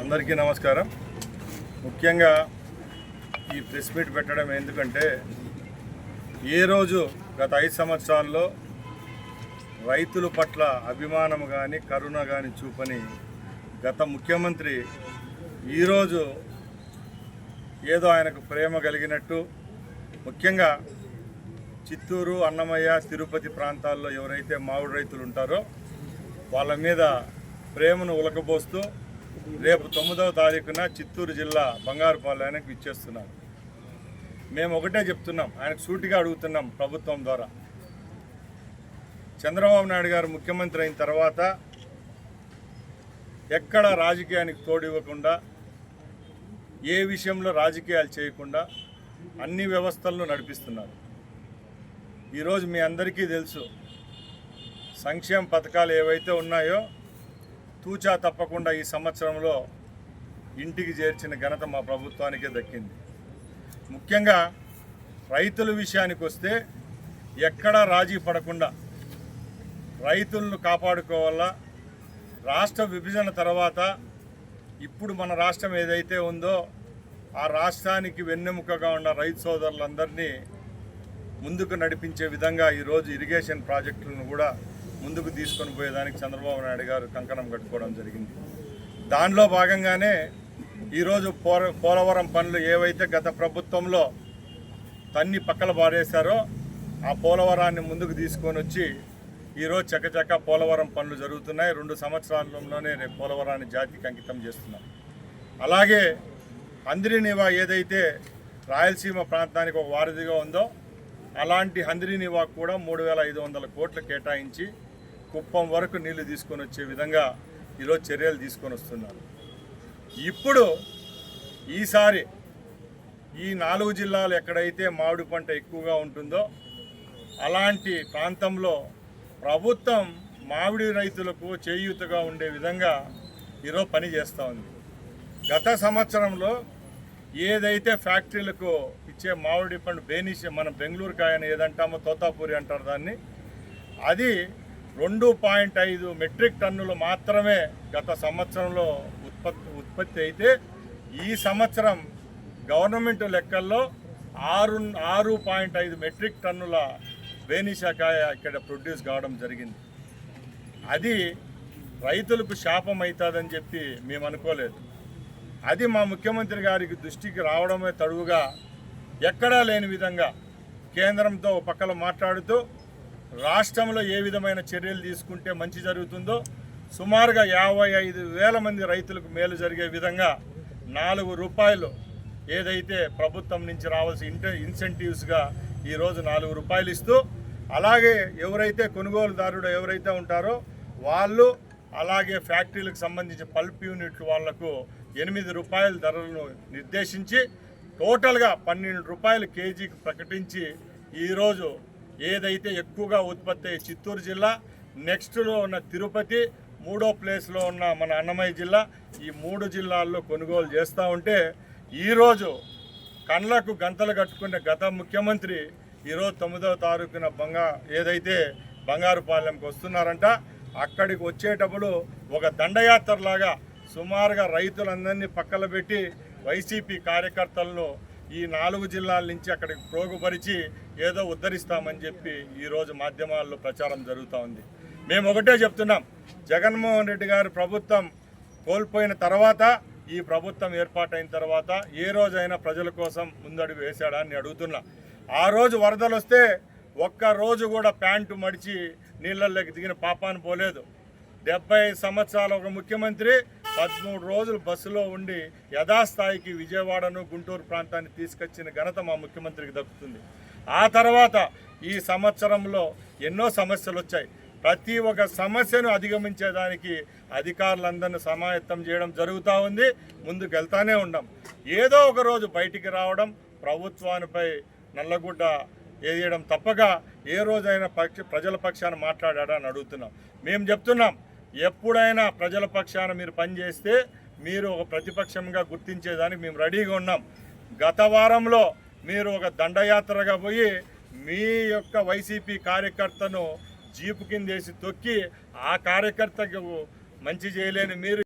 అందరికీ నమస్కారం. ముఖ్యంగా ఈ ప్రెస్ మీట్ పెట్టడం ఎందుకంటే ఏ రోజు గత ఐదు సంవత్సరాల్లో రైతుల పట్ల అభిమానం కానీ కరుణ కానీ చూపని గత ముఖ్యమంత్రి ఈరోజు ఏదో ఆయనకు ప్రేమ కలిగినట్టు ముఖ్యంగా చిత్తూరు అన్నమయ్య తిరుపతి ప్రాంతాల్లో ఎవరైతే మామిడి రైతులు ఉంటారో వాళ్ళ మీద ప్రేమను ఉలకబోస్తూ రేపు తొమ్మిదవ తారీఖున చిత్తూరు జిల్లా బంగారుపాలెనికి ఇచ్చేస్తున్నారు మేము ఒకటే చెప్తున్నాం ఆయనకు సూటిగా అడుగుతున్నాం ప్రభుత్వం ద్వారా. చంద్రబాబు నాయుడు గారు ముఖ్యమంత్రి అయిన తర్వాత ఎక్కడ రాజకీయానికి తోడివ్వకుండా ఏ విషయంలో రాజకీయాలు చేయకుండా అన్ని వ్యవస్థలను నడిపిస్తున్నారు. ఈరోజు మీ అందరికీ తెలుసు సంక్షేమ పథకాలు ఏవైతే ఉన్నాయో తూచా తప్పకుండా ఈ సంవత్సరంలో ఇంటికి చేర్చిన ఘనత మా ప్రభుత్వానికే దక్కింది. ముఖ్యంగా రైతుల విషయానికి వస్తే ఎక్కడా రాజీ పడకుండా రైతులను కాపాడుకోవాలా రాష్ట్ర విభజన తర్వాత ఇప్పుడు మన రాష్ట్రం ఏదైతే ఉందో ఆ రాష్ట్రానికి వెన్నెముకగా ఉన్న రైతు సోదరులందరినీ ముందుకు నడిపించే విధంగా ఈరోజు ఇరిగేషన్ ప్రాజెక్టులను కూడా ముందుకు తీసుకొని పోయేదానికి చంద్రబాబు నాయుడు గారు కంకణం కట్టుకోవడం జరిగింది. దానిలో భాగంగానే ఈరోజు పోల పోలవరం పనులు ఏవైతే గత ప్రభుత్వంలో తన్ని పక్కల పారేశారో ఆ పోలవరాన్ని ముందుకు తీసుకొని వచ్చి ఈరోజు చకచక పోలవరం పనులు జరుగుతున్నాయి. రెండు సంవత్సరాలలోనే రేపు పోలవరాన్ని జాతికి అంకితం చేస్తున్నాం. అలాగే హంద్రీనివా ఏదైతే రాయలసీమ ప్రాంతానికి ఒక వారధిగా ఉందో అలాంటి హంద్రీనివా కూడా మూడు వేల ఐదు వందల కోట్లు కేటాయించి కుప్పం వరకు నీళ్ళు తీసుకొని వచ్చే విధంగా ఈరోజు చర్యలు తీసుకొని వస్తున్నారు. ఇప్పుడు ఈసారి ఈ నాలుగు జిల్లాలు ఎక్కడైతే మామిడి పంట ఎక్కువగా ఉంటుందో అలాంటి ప్రాంతంలో ప్రభుత్వం మామిడి రైతులకు చేయూతగా ఉండే విధంగా ఈరోజు పని చేస్తూ ఉంది. గత సంవత్సరంలో ఏదైతే ఫ్యాక్టరీలకు ఇచ్చే మామిడి పండు బేనిష్ మన బెంగళూరు కాయని ఏదంటామో తోతాపూరి అంటారు దాన్ని అది రెండు పాయింట్ ఐదు మెట్రిక్ టన్నులు మాత్రమే గత సంవత్సరంలో ఉత్పత్తి ఉత్పత్తి అయితే ఈ సంవత్సరం గవర్నమెంట్ లెక్కల్లో ఆరు ఆరు పాయింట్ ఐదు మెట్రిక్ టన్నుల బేనిషాకాయ ఇక్కడ ప్రొడ్యూస్ కావడం జరిగింది. అది రైతులకు శాపం అవుతుందని చెప్పి మేము అనుకోలేదు. అది మా ముఖ్యమంత్రి గారికి దృష్టికి రావడమే తడువుగా ఎక్కడా లేని విధంగా కేంద్రంతో ఒక పక్కన మాట్లాడుతూ రాష్ట్రంలో ఏ విధమైన చర్యలు తీసుకుంటే మంచి జరుగుతుందో సుమారుగా యాభై ఐదు వేల మంది రైతులకు మేలు జరిగే విధంగా నాలుగు రూపాయలు ఏదైతే ప్రభుత్వం నుంచి రావాల్సిన ఇంట ఇన్సెంటివ్స్గా ఈరోజు నాలుగు రూపాయలు ఇస్తూ అలాగే ఎవరైతే కొనుగోలుదారుడు ఎవరైతే ఉంటారో వాళ్ళు అలాగే ఫ్యాక్టరీలకు సంబంధించి పల్ప్ యూనిట్లు వాళ్ళకు ఎనిమిది రూపాయల ధరలను నిర్దేశించి టోటల్గా పన్నెండు రూపాయలు కేజీకి ప్రకటించి ఈరోజు ఏదైతే ఎక్కువగా ఉత్పత్తి చిత్తూరు జిల్లా నెక్స్ట్లో ఉన్న తిరుపతి మూడో ప్లేస్లో ఉన్న మన అన్నమయ్య జిల్లా ఈ మూడు జిల్లాల్లో కొనుగోలు చేస్తూ ఉంటే ఈరోజు కండ్లకు గంతలు కట్టుకునే గత ముఖ్యమంత్రి ఈరోజు తొమ్మిదవ తారీఖున బంగా ఏదైతే బంగారుపాలెంకి వస్తున్నారంట అక్కడికి వచ్చేటప్పుడు ఒక దండయాత్రలాగా సుమారుగా రైతులందరినీ పక్కన పెట్టి వైసీపీ కార్యకర్తలను ఈ నాలుగు జిల్లాల నుంచి అక్కడికి ప్రోగుపరిచి ఏదో ఉద్ధరిస్తామని చెప్పి ఈరోజు మాధ్యమాల్లో ప్రచారం జరుగుతూ ఉంది. మేము ఒకటే చెప్తున్నాం జగన్మోహన్ రెడ్డి గారు ప్రభుత్వం కోల్పోయిన తర్వాత ఈ ప్రభుత్వం ఏర్పాటైన తర్వాత ఏ రోజైనా ప్రజల కోసం ముందడుగు వేశాడా అని అడుగుతున్నా. ఆ రోజు వరదలు వస్తే ఒక్క రోజు కూడా ప్యాంటు మడిచి నీళ్ళల్లోకి దిగిన పాపాన్ని పోలేదు. డెబ్బై సంవత్సరాల ఒక ముఖ్యమంత్రి పదమూడు రోజులు బస్సులో ఉండి యథాస్థాయికి విజయవాడను గుంటూరు ప్రాంతాన్ని తీసుకొచ్చిన ఘనత మా ముఖ్యమంత్రికి దక్కుతుంది. ఆ తర్వాత ఈ సంవత్సరంలో ఎన్నో సమస్యలు వచ్చాయి. ప్రతి ఒక్క సమస్యను అధిగమించేదానికి అధికారులందరినీ సమాయత్తం చేయడం జరుగుతూ ఉంది. ముందుకు వెళ్తానే ఉన్నాం ఏదో ఒక రోజు బయటికి రావడం ప్రభుత్వానిపై నల్లగుడ్డ వేయడం తప్పగా ఏ రోజైనా పక్ష ప్రజల పక్షాన మాట్లాడాడని అడుగుతున్నాం. మేము చెప్తున్నాం ఎప్పుడైనా ప్రజల పక్షాన మీరు పనిచేస్తే మీరు ఒక ప్రతిపక్షంగా గుర్తించేదానికి మేము రెడీగా ఉన్నాం. గత వారంలో మీరు ఒక దండయాత్రగా పోయి మీ యొక్క వైసీపీ కార్యకర్తను జీపు కింద వేసి తొక్కి ఆ కార్యకర్తకు మంచి చేయలేని మీరు